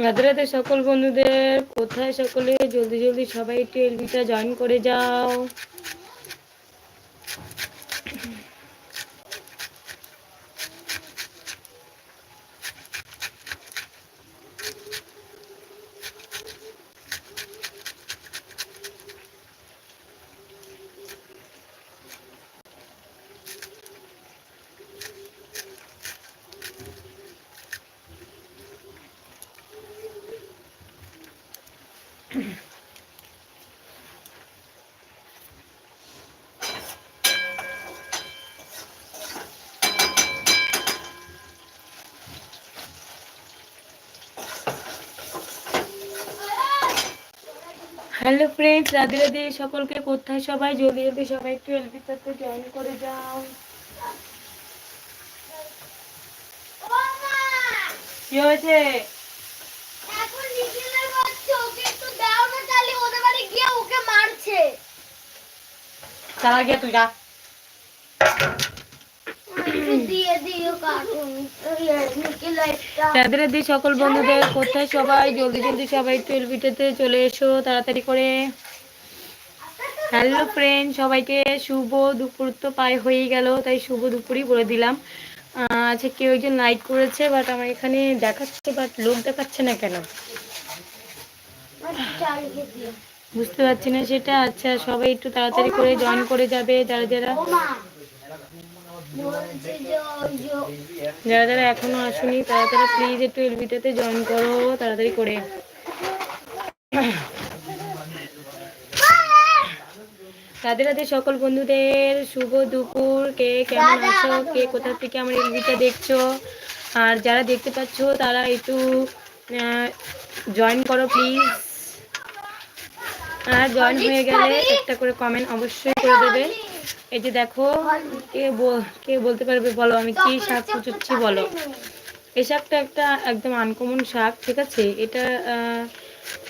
রাতে সকল বন্ধুদের কোথায় সকলে? জলদি জলদি সবাই একটু এলবিটা জয়েন করে যাও। হ্যালো ফ্রেন্ডস রাধে রাধে সকলকে কোথায় সবাই? জলদি জলদি সবাই একটু এলবিটাতে জয়েন করে যাও। কি হয়েছে? তারা গিয়া তুই রাখ একটু দিয়ে দিও কার্টুন নিখিল একটা রাধে সকল বন্ধুদের কোথায় সবাই? জলদি জলদি সবাই এলবিটাতে চলে এসো, তাড়াতাড়ি করে। হ্যালো ফ্রেন্ড সবাইকে শুভ দুপুর তো পায়ে হয়ে গেল, তাই শুভ দুপুরই বলে দিলাম। আচ্ছা কেউ একজন লাইক করেছে বাট আমার এখানে দেখাচ্ছে বাট লোক দেখাচ্ছে না কেন? বুঝতে পারছি না সেটা। আচ্ছা সবাই একটু তাড়াতাড়ি করে জয়েন করে যাবে, যারা যারা ও মা বলছে যে ওই যে যারা যারা এখনও আসুনি তারা তারা প্লিজ একটু এলবিটাতে জয়েন করো তাড়াতাড়ি করে। রাধে রাধে সকল বন্ধুদের শুভ দুপুর। কে কেমন আছো? কে কোথা থেকে আমার এলবিটা দেখছ? আর যারা দেখতে পাচ্ছ তারা একটু জয়েন করো প্লিজ আর জয়েন হয়ে গেলে একটা করে কমেন্ট অবশ্যই করে দেবে। এই যে দেখো কে বল- কে বলতে পারবে বলো? আমি কি শাক কুচুচ্ছি বলো। এই শাকটা একটা একদম আনকমন শাক ঠিক আছে? এটা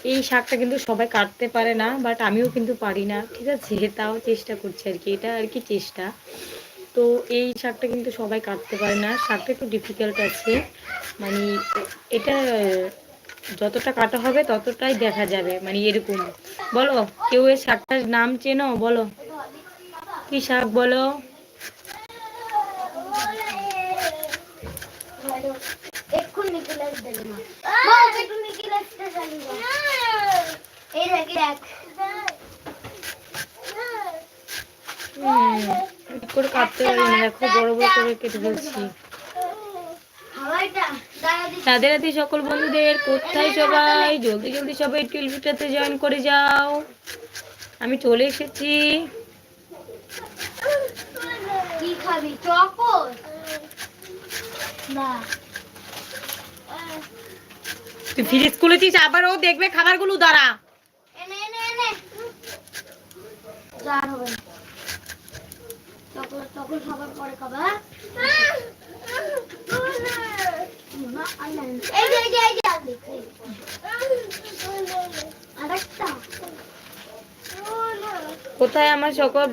এই শাকটা কিন্তু সবাই কাটতে পারে না বাট আমিও কিন্তু পারি না ঠিক আছে? তাও চেষ্টা করছি আর কি এটা আর কি চেষ্টা। তো এই শাকটা কিন্তু সবাই কাটতে পারে না। শাকটা একটু ডিফিকাল্ট আছে। মানে এটা যতটা কাটা হবে ততটাই দেখা যাবে মানে এরকম। বলো কেউ এই শাকটার নাম চেনো? বলো। কি শাক বলো? করে কাটতে পারি না দেখো বড় বড় করে কেটে ফেলছি। হাওয়াইটা রাধে রাধে সকল বন্ধুদের কোথায় সবাই? জলদি জলদি সবাই টেলভিটাতে জয়েন করে যাও। আমি চলে এসেছি। কি খাবি? চকোর না। তুই ফ্রিজ খুলেছিস আবার ও দেখবে খাবারগুলো দাঁড়া। এনে এনে এনে। যার হবে না। চকোর চকোর খাবার পরে খাবা হ্যাঁ? না, আর না, না। এই যে এই যে এই যে। আরেকটা। কোথায় আমার সকল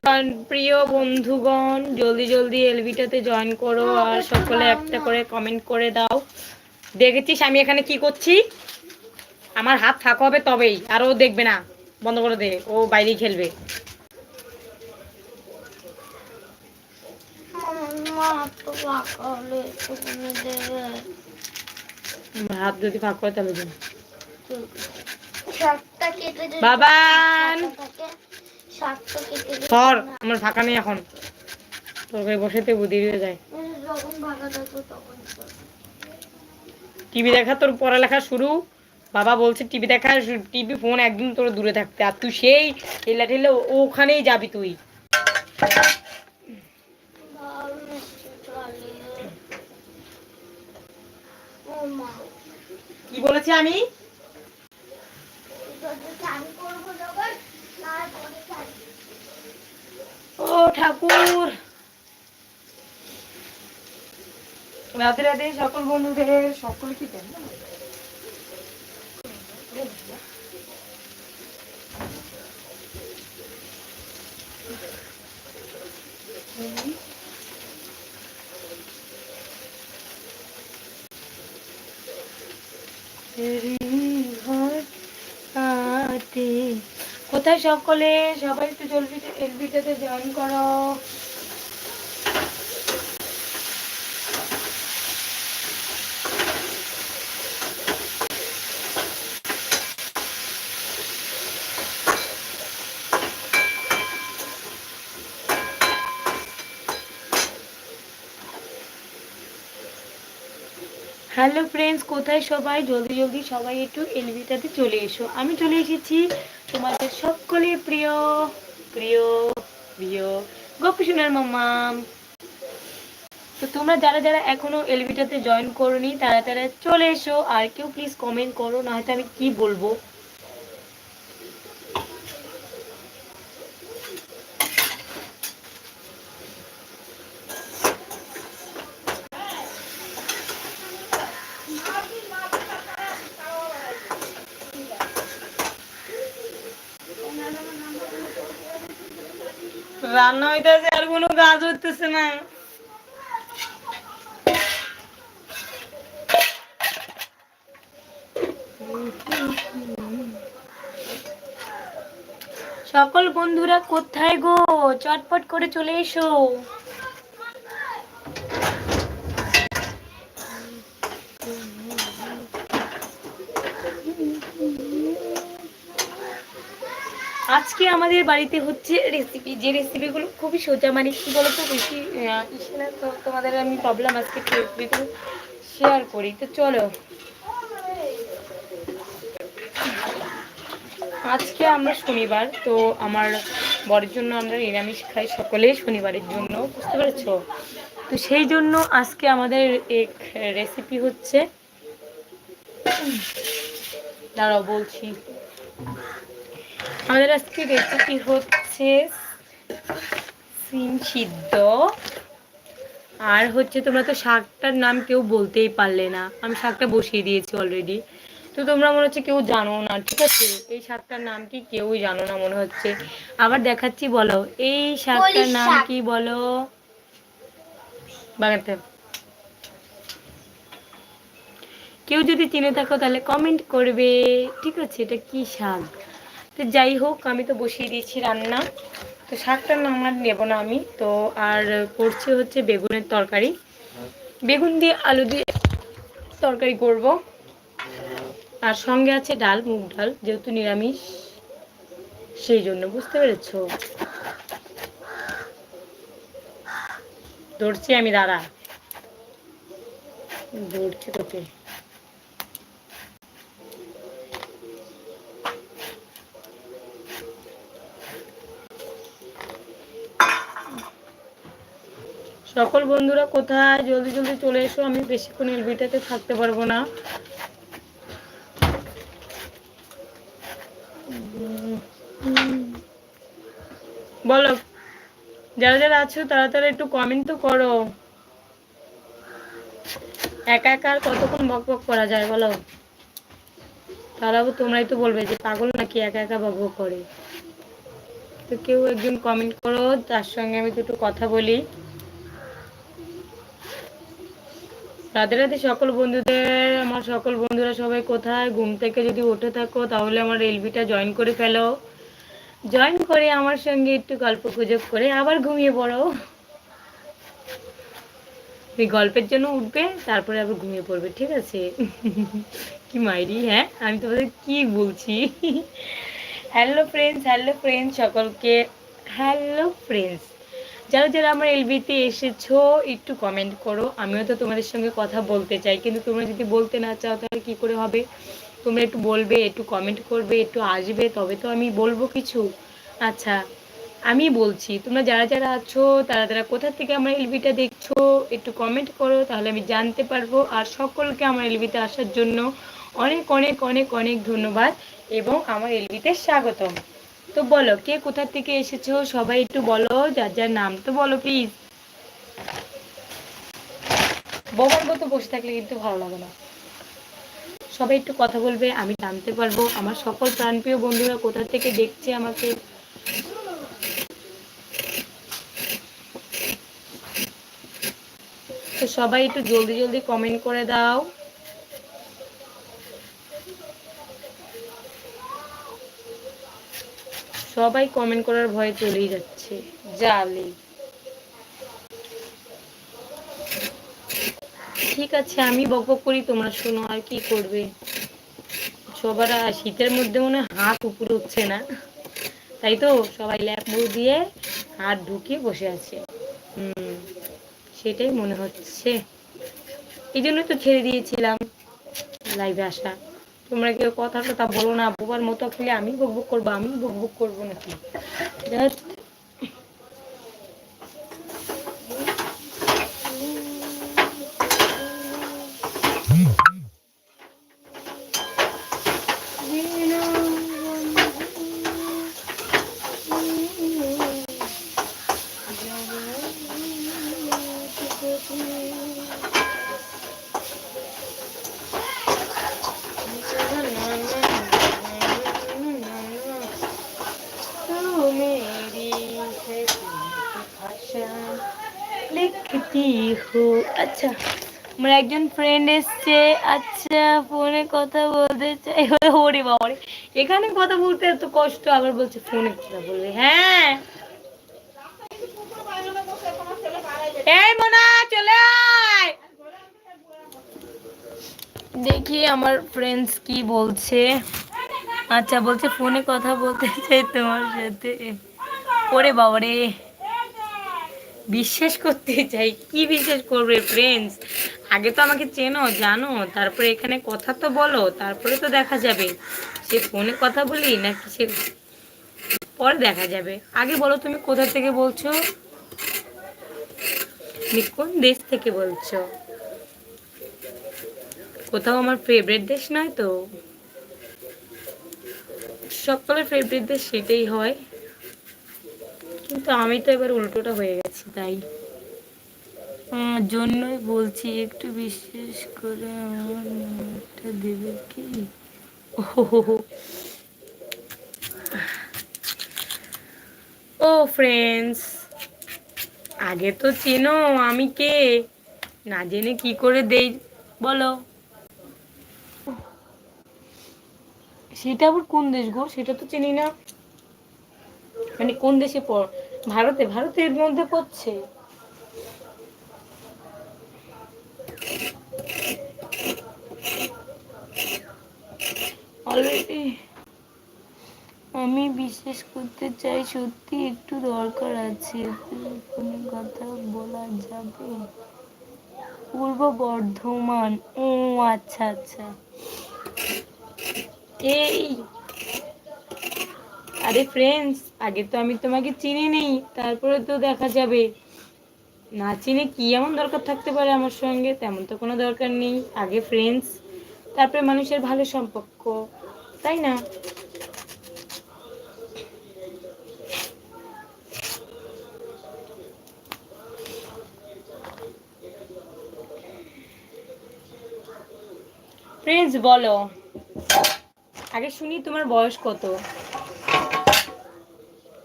প্রিয় বন্ধুগণ? জলদি জলদি এলবিটাতে জয়েন করো আর সকলে একটা করে কমেন্ট করে দাও। দেখেছিস আমি এখানে কি করছি? আমার হাত ফাঁকা হবে তবেই আর ও দেখবে না। বন্ধ করে দে ও বাইরে খেলবে। হাত যদি ফাঁকা হয় তাহলে বাবান! না- আমার ফাঁকা নেই এখন। তরকারি বসাতে বুদ্ধি হয়ে যায়। টিভি দেখা তোর পড়ালেখা শুরু? বাবা বলছে টিভি দেখা টিভি ফোন একদিন তোর দূরে থাকতে। আর তুই সেই ঠেলা ঠেলে ওখানেই যাবি তুই। কি বলেছি আমি যদি চান করব যখন, তারপরে চান। ও ঠাকুর। রাতে রাতে সকল বন্ধুদের সকল কি দেন রিং কোথায় সকলে? সবাই একটু জলদি এলবিটাতে জয়েন করো। হ্যালো ফ্রেন্ডস কোথায় সবাই? জলদি জলদি সবাই একটু এলবিটাতে চলে এসো। আমি চলে এসেছি তোমাদের সকলে প্রিয় প্রিয় প্রিয় গোপী সোনার মাম্মাম তো তোমরা যারা যারা এখনও এলবিটাতে জয়েন করনি, তারা তারা চলে এসো, আর কেউ প্লিজ কমেন্ট করো না হয়তো আমি কি বলব? রান্না হইতেছে আর কোনো কাজ হইতেছে না। সকল বন্ধুরা কোথায় গো? চটপট করে চলে এসো। আজকে আমাদের বাড়িতে হচ্ছে রেসিপি যে রেসিপিগুলো খুবই সোজা মানে কি বলতো, বেশি ইসে না, তো তোমাদের আমি প্রবলেম আজকে শেয়ার করি। তো চলো। আজকে আমরা শনিবার, তো আমার বরের জন্য আমরা নিরামিষ খাই সকলেই শনিবারের জন্য, বুঝতে পেরেছ? তো সেই জন্য আজকে আমাদের এক রেসিপি হচ্ছে, দাঁড়াও বলছি। আমাদের আজকে রেসিপি হচ্ছে সিম সিদ্ধ। আর হচ্ছে তোমরা তো শাকটার নাম কেউ বলতেই পারলে না। আমি শাকটা বসিয়ে দিয়েছি অলরেডি তো তোমরা মনে হচ্ছে কেউ জানো না ঠিক আছে? এই শাকটার নাম কি কেউই জানো না মনে হচ্ছে। আবার দেখাচ্ছি বলো। এই শাকটার নাম কি বলো? বাগাতে কেউ যদি চিনে থাকো তাহলে কমেন্ট করবে। ঠিক আছে এটা কি শাক? তো যাই হোক, আমি তো বসিয়ে দিয়েছি রান্না। তো শাকটার নাম আর নেব না আমি। তো আর করছি হচ্ছে বেগুনের তরকারি। বেগুন দিয়ে আলু দিয়ে তরকারি করব। আর সঙ্গে আছে ডাল, মুগ ডাল, যেহেতু নিরামিষ, সেই জন্য, বুঝতে পেরেছ? ধরছি আমি, দাঁড়া। ধরছি তোকে। সকল বন্ধুরা কোথায়? জলদি জলদি চলে এসো। আমি বেশিক্ষণ এলবিটাতে থাকতে পারব না। বলো, যারা যারা আছো তারা একটু কমেন্ট তো করো। একা একা আর কতক্ষণ বক বক করা যায়, বলো? তারাও তোমরাই তো বলবে যে পাগল নাকি একা একা বক বক করে। তো কেউ একজন কমেন্ট করো, তার সঙ্গে আমি দুটো কথা বলি। রাধে রাতে সকল বন্ধুদের, আমার সকল বন্ধুরা সবাই কোথায়? ঘুম থেকে যদি উঠে থাকো, তাহলে আমার এলবিটা জয়েন করে ফেলো। জয়েন করে আমার সঙ্গে একটু গল্প গুজব করে আবার ঘুমিয়ে পড়ো। এই গল্পের জন্য উঠবে, তারপরে আবার ঘুমিয়ে পড়বে, ঠিক আছে? কি মাইরি হ্যাঁ? আমি তোমাদের কি বলছি? হ্যালো ফ্রেন্ডস হ্যালো ফ্রেন্ডস সকলকে। হ্যালো ফ্রেন্ডস যারা যারা আমার এলবিতে এসেছ, একটু কমেন্ট করো। আমিও তো তোমাদের সঙ্গে কথা বলতে চাই, কিন্তু তোমরা যদি বলতে না চাও, তাহলে কি করে হবে? তোমরা একটু বলবে, একটু কমেন্ট করবে, একটু আসবে, তবে তো আমি বলব কিছু। আচ্ছা আমি বলছি, তোমরা যারা যারা আছো, তারা তারা কোথা থেকে আমার এলবিটা দেখছ, একটু কমেন্ট করো, তাহলে আমি জানতে পারব। আর সকলকে আমার এলবিতে আসার জন্য অনেক অনেক অনেক অনেক ধন্যবাদ, এবং আমার এলবিতে স্বাগতম। তো বলো, কে কোথা থেকে এসেছ? সবাই একটু বলো, যার যার নাম। তো বলো প্লিজ বোবার মতো বসে থাকলে কিন্তু ভালো লাগে না। সবাই একটু কথা বলবে, আমি জানতে পারব। আমার সকল প্রাণপ্রিয় বন্ধুরা কোথা থেকে দেখছে আমাকে? তো সবাই একটু জলদি জলদি কমেন্ট করে দাও। সবাই কমেন্ট করার ভয়ে চলেই যাচ্ছে। জালি। ঠিক আছে, আমি বক করি, তোমরা শোনো আর কি করবে। সবার শীতের মধ্যে মনে হাত উপরে উঠছে না। তাই তো সবাই ল্যাপ মুড় দিয়ে হাত ঢুকিয়ে বসে আছে। হুম, সেটাই মনে হচ্ছে। এই জন্যই তো ছেড়ে দিয়েছিলাম লাইভে আসা। তোমরা কেউ কথা টথা বলো না, বোবার মতো খেলে আমি বুক বুক করব আমি বুক বুক করব নাকি? ফ্রেন্ড এসছে। আচ্ছা ফোনে কথা বলতে চাই। ওরে বাবারে। এখানে কথা বলতে এত কষ্ট, আবার বলছে ফোনে কথা বলবে। হ্যাঁ। চলে দেখি আমার ফ্রেন্ডস কি বলছে। আচ্ছা বলছে ফোনে কথা বলতে চাই তোমার সাথে। ওরে বাবা রে বিশ্বাস করতে চাই, কি বিশ্বাস করবে ফ্রেন্ডস আগে তো আমাকে চেনো, জানো, তারপরে এখানে কথা তো বলো, তারপরে তো দেখা যাবে। সে ফোনে কথা বলি নাকি সে পরে দেখা যাবে? আগে বলো তুমি কোথা থেকে বলছো? কোন দেশ থেকে বলছো? কোথাও আমার ফেভারিট দেশ নয় তো? সকলের ফেভারিট দেশ সেটাই হয়। কিন্তু আমি তো এবার উল্টোটা হয়ে গেছি। তাই। জন্যই বলছি, একটু বিশেষ করে আমার নাম্বারটা দেবে কি? ওহো ও ফ্রেন্ডস আগে তো চেনো আমি কে? না জেনে কি করে দেই, বলো। সেটা আবার কোন দেশ গো? সেটা তো চিনি না। মানে কোন দেশে পড় ভারতে, ভারতের মধ্যে পড়ছে। অলরেডি আমি বিশ্বাস করতে চাই, সত্যি একটু দরকার আছে। ফোনে কথা বলা যাবে? পূর্ব বর্ধমান। ও আচ্ছা আচ্ছা। এই আরে ফ্রেন্ডস আগে তো আমি তোমাকে চিনি নেই, তারপরে তো দেখা যাবে। না চিনে কি এমন দরকার থাকতে পারে আমার সঙ্গে, তেমন তো কোনো দরকার নেই। আগে ফ্রেন্ডস তারপরে মানুষের ভালো সম্পর্ক, তাই না? ফ্রেন্ডস বলো। আগে শুনি তোমার বয়স কত।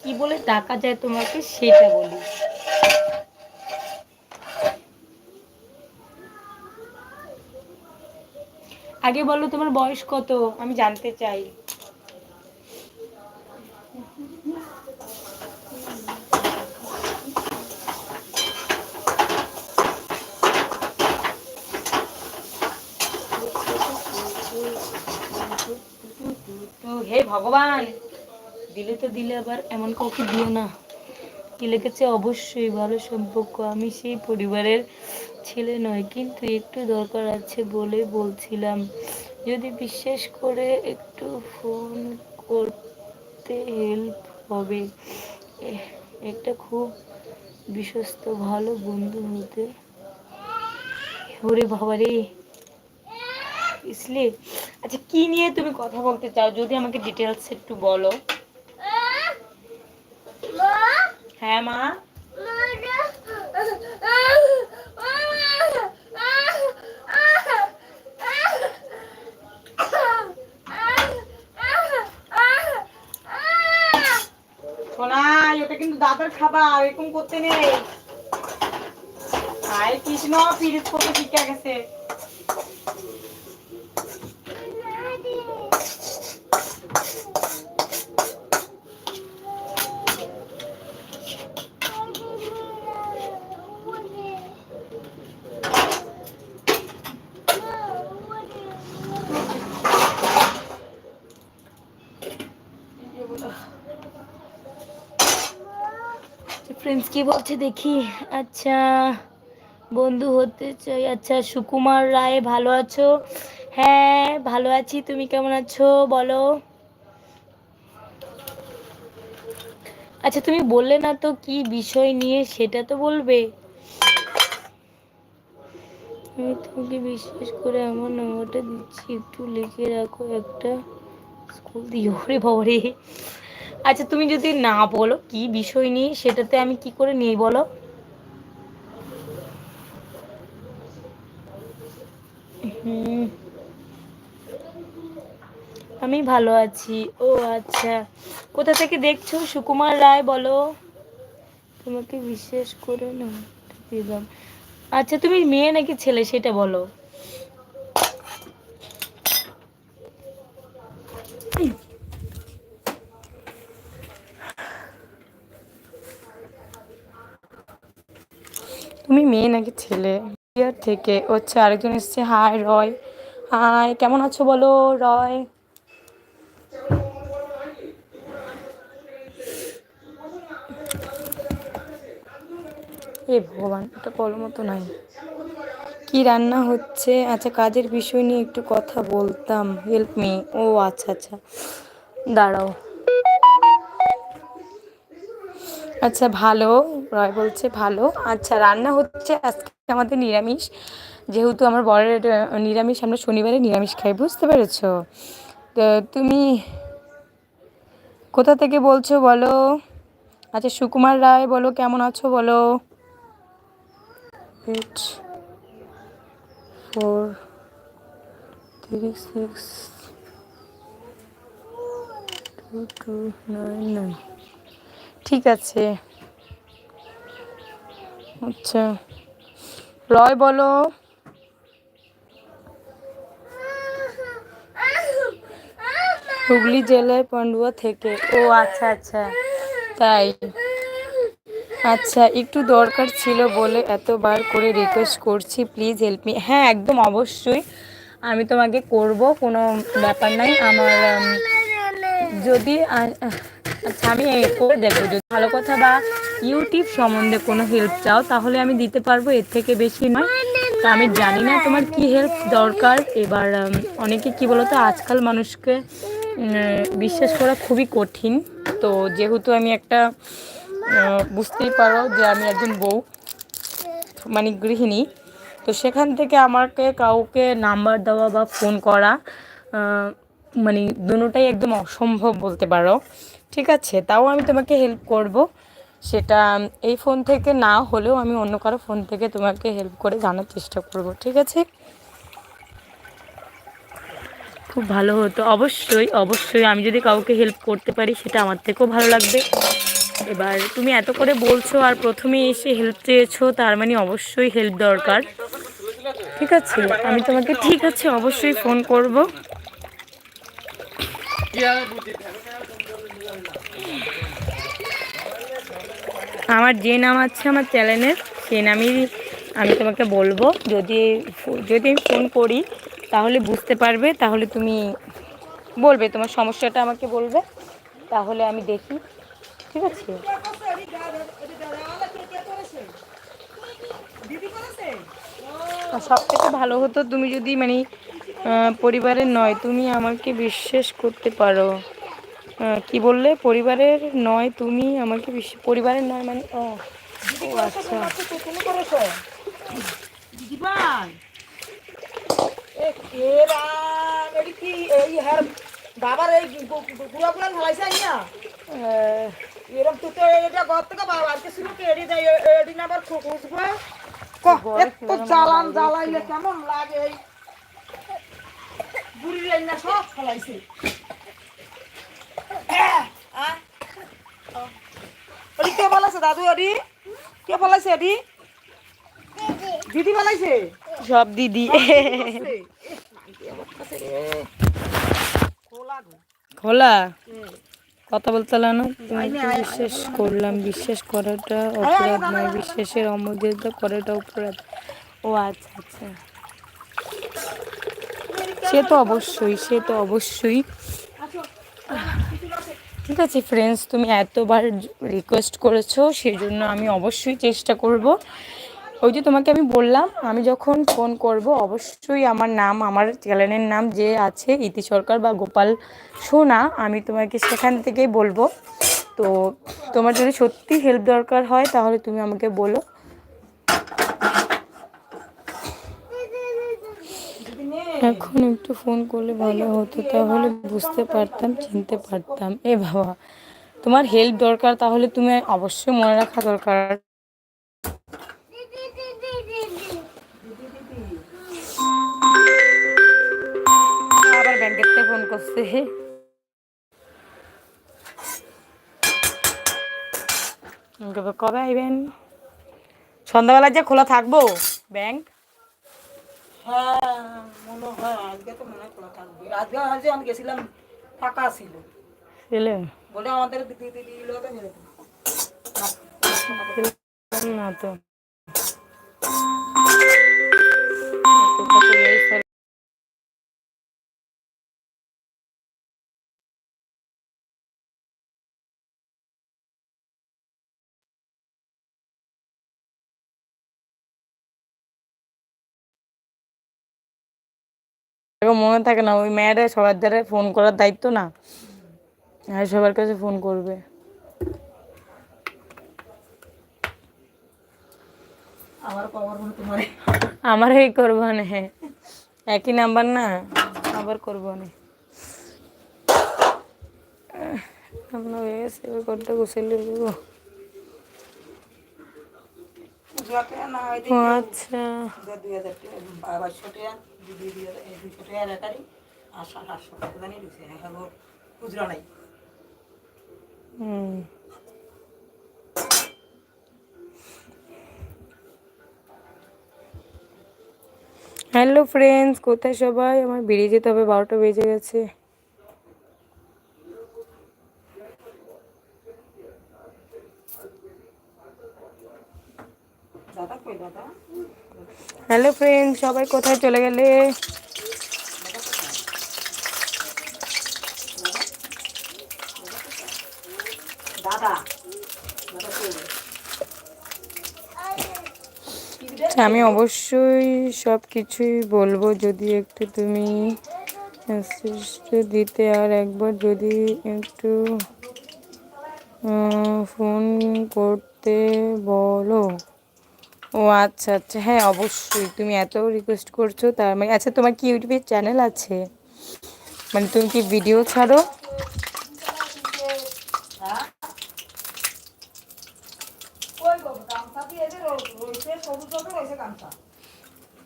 কি বলে ডাকা যায় তোমাকে সেটা বলি। আগে বলো তোমার বয়স কত? আমি জানতে চাই। হে ভগবান দিলে তো দিলে আবার এমন কাউকে দিও না। কি লিখেছে অবশ্যই ভালো সম্পর্ক। আমি সেই পরিবারের ছেলে নয়, কিন্তু একটু দরকার আছে বলে বলছিলাম। যদি বিশেষ করে একটু ফোন করতে হেল্প হবে। একটা খুব বিশ্বস্ত, ভালো বন্ধু হতে ওরে বাবা রে। ইসলে আচ্ছা কি নিয়ে তুমি কথা বলতে চাও? যদি আমাকে ডিটেলস একটু বলো। হ্যাঁ মা? ওটা কিন্তু খাবার এরকম করতে নেই। আয় কৃষ্ণ পিরিত করতে শিখে গেছে ফ্রেন্ডস কি বলছে দেখি। আচ্ছা বন্ধু হতে চাই। আচ্ছা সুকুমার রায়, ভালো আছো? হ্যাঁ ভালো আছি। তুমি কেমন আছো? বলো। আচ্ছা তুমি বললে না তো কি বিষয় নিয়ে, সেটা তো বলবে। আমি তোমাকে বিশেষ করে আমার নম্বরটা দিচ্ছি। একটু লিখে রাখো একটা। স্কুল দিয়ে। ওরে বাবারে। আচ্ছা তুমি যদি না বলো কি বিষয় নিয়ে সেটাতে আমি কি করে নিই বলো? আমি ভালো আছি। ও আচ্ছা। কোথা থেকে দেখছ সুকুমার রায় বলো? তোমাকে বিশেষ করে না দিলাম। আচ্ছা তুমি মেয়ে নাকি ছেলে সেটা বলো। তুমি মেয়ে নাকি ছেলে? ইয়ার থেকে ও আচ্ছা আরেকজন এসছে। হাই, রয়। হাই, কেমন আছো বলো, রয়? এ ভগবান, এটা বলার মতো নাই। কি রান্না হচ্ছে? আচ্ছা কাজের বিষয় নিয়ে একটু কথা বলতাম। হেল্প মি ও আচ্ছা আচ্ছা। দাঁড়াও। আচ্ছা ভালো। রয় বলছে, ভালো। আচ্ছা রান্না হচ্ছে আজকে আমাদের নিরামিষ। যেহেতু আমার বরের নিরামিষ, আমরা শনিবারে নিরামিষ খাই, বুঝতে পেরেছ? তো তুমি কোথা থেকে বলছো বলো? আচ্ছা সুকুমার রায় বলো, কেমন আছো বলো? Eight four three six two two nine nine ঠিক আছে। আচ্ছা। রয় বলো। হুগলি জেলায় পান্ডুয়া থেকে। ও আচ্ছা আচ্ছা। তাই। আচ্ছা একটু দরকার ছিল বলে এতবার করে রিকোয়েস্ট করছি। প্লিজ হেল্প মি হ্যাঁ একদম অবশ্যই। আমি তোমাকে করব, কোনো ব্যাপার নাই। আমার যদি আচ্ছা আমি করে দেখব। যদি ভালো কথা বা ইউটিউব সম্বন্ধে কোনো হেল্প চাও, তাহলে আমি দিতে পারব, এর থেকে বেশি নয়। তো আমি জানি না তোমার কি হেল্প দরকার। এবার অনেকে কি বলতো, আজকাল মানুষকে বিশ্বাস করা খুবই কঠিন। তো যেহেতু আমি একটা বুঝতেই পারো যে আমি একজন বউ মানে গৃহিণী, তো সেখান থেকে আমাকে কাউকে নাম্বার দেওয়া বা ফোন করা মানে দুটোটাই একদম অসম্ভব বলতে পারো। ঠিক আছে, তাও আমি তোমাকে হেল্প করব। সেটা এই ফোন থেকে না হলেও আমি অন্য কারও ফোন থেকে তোমাকে হেল্প করে জানার চেষ্টা করব, ঠিক আছে? খুব ভালো হতো, অবশ্যই অবশ্যই আমি যদি কাউকে হেল্প করতে পারি, সেটা আমার থেকেও ভালো লাগবে। এবার তুমি এত করে বলছো আর প্রথমে এসে হেল্প চেয়েছো, তার মানে অবশ্যই হেল্প দরকার। ঠিক আছে, আমি তোমাকে ঠিক আছে অবশ্যই ফোন করব। আমার যে নাম আছে আমার চ্যানেলের সে নামই আমি তোমাকে বলব। যদি যদি আমি ফোন করি, তাহলে বুঝতে পারবে, তাহলে তুমি বলবে, তোমার সমস্যাটা আমাকে বলবে। তাহলে আমি দেখি, ঠিক আছে? সব থেকে ভালো হতো তুমি যদি মানে পরিবারের নয়, তুমি আমাকে বিশ্বাস করতে পারো। কি বললে? পরিবারের নয়, তুমি আমাকে বিশ্বাস পরিবারের নয় মানে ও আচ্ছা। এই ঘর থেকে বাবার কে? ছিল এডি দেয় এডি না আবার কেমন লাগে সব ফেলাইছে। আহ, কে বলাছে দাদু কে দিদি বলাইছে সব দিদি। খোলা কথা বলতে হলো না? তোমাকে বিশ্বাস করলাম বিশ্বাস করাটা অপরাধ নয় বিশ্বাসের অমর্যাদা করাটা অপরাধ। ও আচ্ছা আচ্ছা। সে তো অবশ্যই, সে তো অবশ্যই। ঠিক আছে ফ্রেন্ডস তুমি এতবার রিকোয়েস্ট করেছ সেই জন্য আমি অবশ্যই চেষ্টা করব। ওই যে তোমাকে আমি বললাম, আমি যখন ফোন করব, অবশ্যই আমার নাম, আমার চ্যানেলের নাম যে আছে, ইতি সরকার বা গোপাল সোনা, আমি তোমাকে সেখান থেকেই বলব। তো তোমার যদি সত্যি হেল্প দরকার হয়, তাহলে তুমি আমাকে বলো। এখন একটু ফোন করলে ভালো হতো, তাহলে বুঝতে পারতাম, চিনতে পারতাম। এ বাবা, তোমার হেল্প দরকার, তাহলে তুমি অবশ্যই মনে রাখা দরকার। থেকে ফোন করছে। কবে আইবেন? সন্ধ্যাবেলা যে খোলা থাকব ব্যাংক হ্যাঁ মনে হয় আজকে তো মনে খোলা থাকবে। আজকে আজকে আমি গেছিলাম ফাঁকা ছিল। বলে আমাদের দিদি দিদি গুলো তো মেরে না তো। এরকম মনে থাকে না ওই মেয়েরা সবার দ্বারা ফোন করার দায়িত্ব না। আর সবার কাছে ফোন করবে। আমার এই করব না। হ্যাঁ একই নাম্বার না আবার করব না। আমরা এবার ঘরটা আচ্ছা। এই টাকা রেখারি আর টাকা জানি দিচ্ছে এখন খুচরা নাই। হ্যালো ফ্রেন্ডস কোথায় সবাই? আমার বেরিয়ে যেতে হবে বারোটা বেজে গেছে। দাদা কই দাদা? হ্যালো ফ্রেন্ড সবাই কোথায় চলে গেলে? কই আমি অবশ্যই সব কিছুই বলব, যদি একটু তুমি দিতে আর একবার যদি একটু ফোন করতে বলো। ও আচ্ছা আচ্ছা। হ্যাঁ অবশ্যই। তুমি এত রিকোয়েস্ট করছ, তার মানে আচ্ছা তোমার কি ইউটিউবে চ্যানেল আছে? মানে তুমি কি ভিডিও ছাড়ো?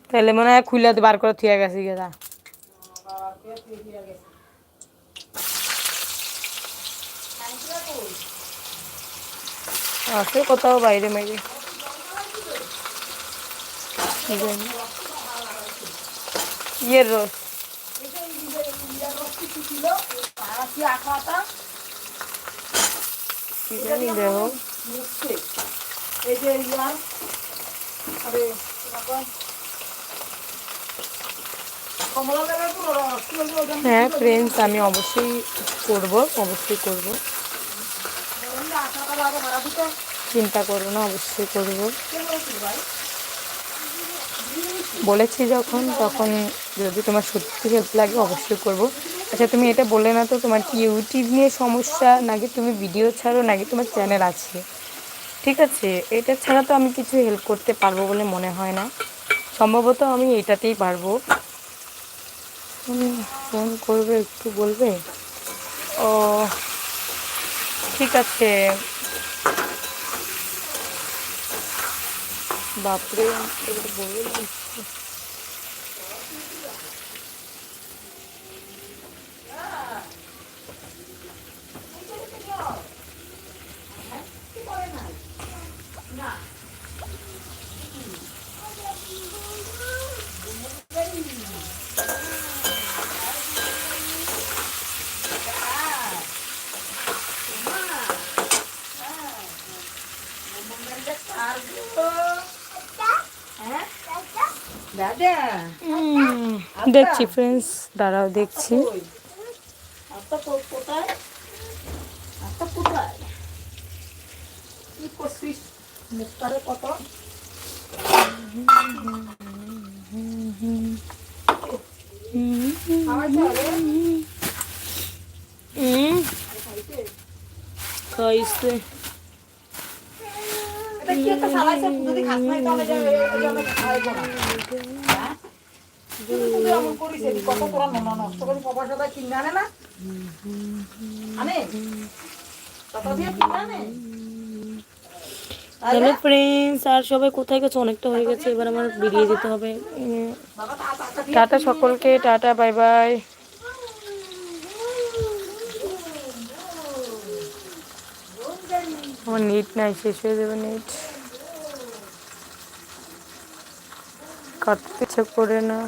তাহলে মনে হয় খুলে বার করে থুয়ে গেছি আছে কোথাও বাইরে মেরে ইয়ের রস হ্যাঁ ফ্রেন্ডস আমি অবশ্যই করব অবশ্যই করব। চিন্তা করব না অবশ্যই করব। বলেছি যখন, তখন যদি তোমার সত্যি হেল্প লাগে অবশ্যই করব। আচ্ছা তুমি এটা বলে না তো, তোমার কি ইউটিউব নিয়ে সমস্যা? নাকি তুমি ভিডিও ছাড়ো? নাকি তোমার চ্যানেল আছে? ঠিক আছে, এটা ছাড়া তো আমি কিছু হেল্প করতে পারব বলে মনে হয় না। সম্ভবত আমি এটাতেই পারব। ফোন করবে, একটু বলবে? ও, ঠিক আছে। বাপরে এবারে বলে দিচ্ছি। দাদা হুম, দেখছি ফ্রেন্ডস দাঁড়াও দেখছি। খাইছে। এটা কি একটা যদি খাস নাই তাহলে যে এই জন্য খাওয়াইবো না হ্যাঁ? তুই তো তুই এমন করিস এটি কত করে হ্যালো ফ্রেন্ডস আর সবাই কোথায় গেছে? অনেকটা হয়ে গেছে। এবার আমার বেরিয়ে যেতে হবে। টাটা সকলকে। Tata, bye bye. আমার নেট নাই, শেষ হয়ে যাবে নেট কাটতে ইচ্ছে করে না।